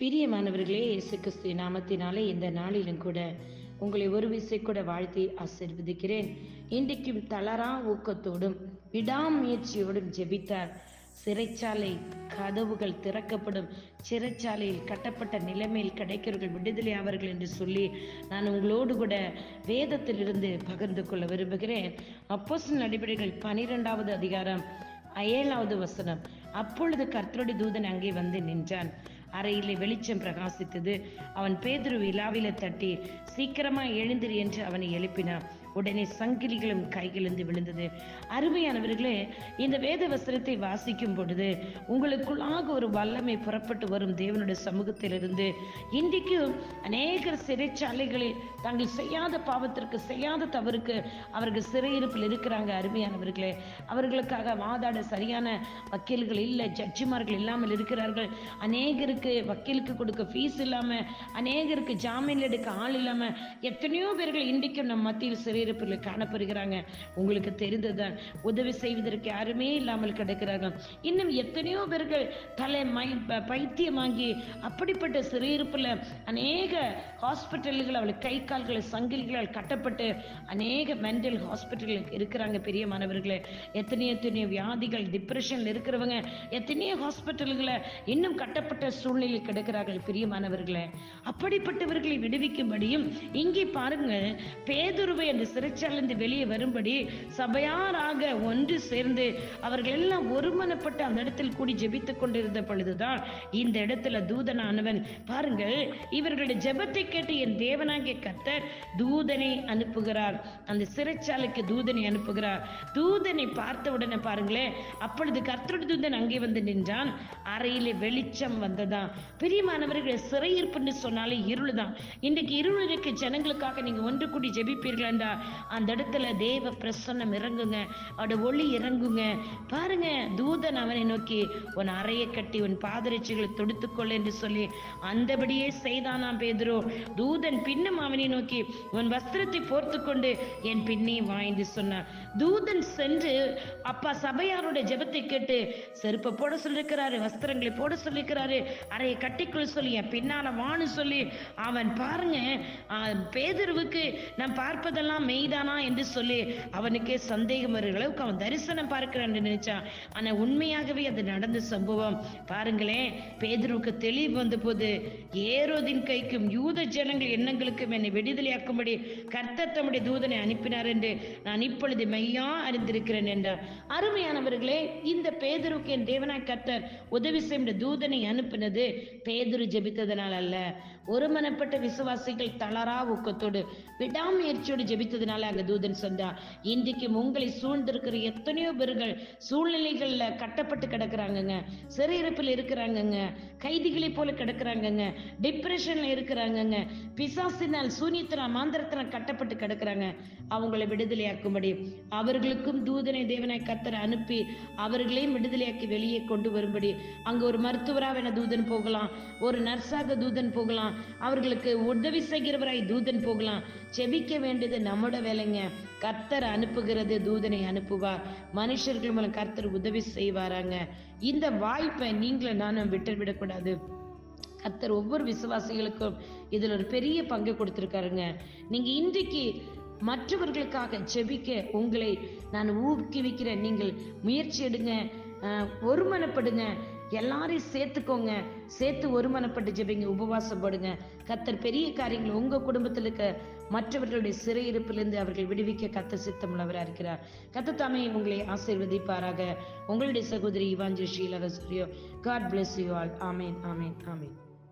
பிரியமானவர்களே இயேசு கிறிஸ்து நாமத்தினாலே இந்த நாளிலும் கூட உங்களை ஒரு விசை கூட வாழ்த்தி ஆசிர்வதிக்கிறேன். இன்றைக்கும் தளரா ஊக்கத்தோடும் விடாமுயற்சியோடும் ஜெபித்தார். சிறைச்சாலை கதவுகள் திறக்கப்படும் சிறைச்சாலையில் கட்டப்பட்ட நிலைமையில் கிடைக்கிறவர்கள் விடுதலை ஆவார்கள் என்று சொல்லி நான் உங்களோடு கூட வேதத்திலிருந்து பகிர்ந்து கொள்ள விரும்புகிறேன். அப்போஸ்தலர் அடிப்படைகள் பனிரெண்டாவது அதிகாரம் ஏழாவது வசனம். அப்பொழுது கர்த்தருடைய தூதன் அங்கே வந்து நின்றான். அறையிலே வெளிச்சம் பிரகாசித்தது. அவன் பேதுரு விழாவில தட்டி சீக்கிரமா எழுந்திரு என்று அவனை எழுப்பினான். உடனே சங்கிலிகளும் கைகளிலிருந்து விழுந்தது. அருமையானவர்களே இந்த வேத வசனத்தை வாசிக்கும் பொழுது உங்களுக்குள்ளாக ஒரு வல்லமை புறப்பட்டு வரும் தேவனுடைய சமூகத்திலிருந்து இன்றைக்கும் அநேகர் சிறைச்சாலைகளில் தாங்கள் செய்யாத பாவத்திற்கு செய்யாத தவறுக்கு அவர்கள் சிறையிருப்பில் இருக்கிறாங்க. அருமையானவர்களே அவர்களுக்காக வாதாட சரியான வக்கீல்கள் இல்லை ஜட்ஜிமார்கள் இல்லாமல் இருக்கிறார்கள். அநேகருக்கு வக்கீலுக்கு கொடுக்க ஃபீஸ் இல்லாம அநேகருக்கு ஜாமீன் எடுக்க ஆள் இல்லாம எத்தனையோ பேர்கள் இன்றைக்கும் நம் மத்தியில் சிறையிருப்பில் காணப்படுகிறாங்க. உங்களுக்கு தெரிந்ததுதான் உதவி செய்வதற்கு யாருமே இல்லாமல் கிடைக்கிறாங்க இன்னும் எத்தனையோ பேர்கள் தலை மை பைத்தியமாகி அப்படிப்பட்ட சிறையிருப்பில் அநேக ஹாஸ்பிட்டல்கள் அவள் கை கால்களை சங்கிலிகளால் கட்டப்பட்டு அநேக மென்டல் ஹாஸ்பிட்டல் இருக்கிறாங்க பெரிய மாணவர்களே. எத்தனையோ எத்தனையோ வியாதிகள் டிப்ரெஷன் இருக்கிறவங்க எத்தனையோ ஹாஸ்பிட்டல்களை இன்னும் கட்டப்பட்ட சூழ்நிலையில் கிடக்கிறார்கள் பெரிய மாணவர்களே. அப்படிப்பட்டவர்களை விடுவிக்கும்படியும் இங்கே பாருங்க பேதுருவை அந்த சிறைச்சாலிருந்து வெளியே வரும்படி சபையாராக ஒன்று சேர்ந்து அவர்கள் எல்லாம் ஒருமனப்பட்டு அந்த இடத்தில் கூடி ஜெபித்துக் கொண்டிருந்த பொழுதுதான் இந்த இடத்துல தூதனானவன் பாருங்கள் இவர்களுடைய ஜெபத்தை கேட்டு என் தேவனாகிய கத்தர் தூதனை அனுப்புகிறார். அந்த சிறைச்சாலைக்கு தூதனை அனுப்புகிறார். தூதனை பார்த்த உடனே பாருங்களேன் அப்பொழுது கர்த்தருடைய தூதன் அங்கே வந்து நின்றான். அறையிலே வெளிச்சம் வந்ததான் பிரியமானவர்கள் சிறையிருப்புன்னு சொன்னாலே இருள் தான் இன்றைக்கு இருள் இருக்க ஜனங்களுக்காக நீங்க ஒன்று கூடி ஜெபிப்பீர்கள் அந்த இடத்துல தேவ பிரசன்னம் இறங்குங்க. அவட ஒளி இறங்குங்க. பாருங்க தூதன் அவனை நோக்கி உன் அறையை கட்டி உன் பாதரட்சிகளை தொடுத்துக்கொள் என்று சொல்லி அந்தபடியே செய்தானாம் பேதுரு. தூதன் பின்னும் அவனை நோக்கி உன் வஸ்திரத்தை போர்த்து கொண்டு என் பின்னே வாய்ந்து சொன்னான். தூதன் சென்று அப்பா சபையாரோட ஜெபத்தை கேட்டு செருப்பை போட சொல்லிருக்கிறாரு வஸ்திரங்களை போட சொல்லிருக்கிறாரு அறையை கட்டிக்கொள்ள சொல்லி என் பின்னால வான்னு சொல்லி அவன் பாருங்க பேதர்வுக்கு நான் பார்ப்பதெல்லாம் மெய்தானா என்று சொல்லி அவனுக்கே சந்தேகம் வருகிற அளவுக்கு அவன் தரிசனம் பார்க்கிறான் நினைச்சான் ஆனா உண்மையாகவே அது நடந்த சம்பவம். பாருங்களேன் பேதுருவுக்கு தெளிவு வந்த போது ஏரோதின் கைக்கும் யூத ஜனங்கள் எண்ணங்களுக்கும் என்னை விடுதலையாக்கும்படி கர்த்தர் தம்முடைய தூதனை அனுப்பினார் என்று நான் இப்பொழுது மெய்யா அறிந்திருக்கிறேன் என்றார். அருமையானவர்களே இந்த பேதருக்கு என் தேவனாய் கர்த்தர் உதவி செய்ய தூதனை அனுப்பினது பேதுரு ஜெபித்ததனால் அல்ல. ஒருமனப்பட்ட விசுவாசிகள் தளரா ஊக்கத்தோடு விடாமுயற்சியோடு ஜெபித்ததுனால அங்க தூதன் சொந்தா இன்றைக்கும் உங்களை சூழ்ந்திருக்கிற எத்தனையோ பேர்கள் சூழ்நிலைகள்ல கட்டப்பட்டு கிடக்குறாங்கங்க சிறையிருப்பில் இருக்கிறாங்கங்க கைதிகளை போல கிடக்குறாங்கங்க டிப்ரெஷன்ல இருக்கிறாங்கங்க பிசாசினால் சூனியத்தினால் மாந்திரத்தினால் கட்டப்பட்டு கிடக்குறாங்க. அவங்களை விடுதலையாக்கும்படி அவர்களுக்கும் தூதனை தேவனாய் கத்தரை அனுப்பி அவர்களையும் விடுதலையாக்கி வெளியே கொண்டு வரும்படி அங்க ஒரு மருத்துவராக தூதன் போகலாம் ஒரு நர்ஸாக தூதன் போகலாம் அவர்களுக்கு உதவி செய்கிறவராய் தூதன் போகலாம் செபிக்க வேண்டியது நம்ம நம்மளோட வேலைங்க. கர்த்தர் அனுப்புகிறது தூதனை அனுப்புவார். மனுஷர்கள் மூலம் கர்த்தர் உதவி செய்வாராங்க. இந்த வாய்ப்பை நீங்களும் நானும் விட்டு விடக்கூடாது. கர்த்தர் ஒவ்வொரு விசுவாசிகளுக்கும் இதுல ஒரு பெரிய பங்கு கொடுத்துருக்காருங்க. நீங்க இன்றைக்கு மற்றவர்களுக்காக ஜெபிக்க உங்களை நான் ஊக்குவிக்கிறேன். நீங்கள் முயற்சி எடுங்க. ஒருமனப்படுங்க. எல்லாரையும் சேர்த்துக்கோங்க. சேர்த்து ஒருமனப்பட்டு ஜெபிங்க உபவாசப்படுங்க. கத்தர் பெரிய காரியங்கள் உங்க குடும்பத்தில் இருக்க மற்றவர்களுடைய சிறையிருப்பிலிருந்து அவர்கள் விடுவிக்க கத்த சித்தம் உள்ளவராக இருக்கிறார். கத்த தாமே உங்களை ஆசீர்வதிப்பாராக. உங்களுடைய சகோதரி evangel Sheela God bless you all ஆமேன் ஆமேன் ஆமேன்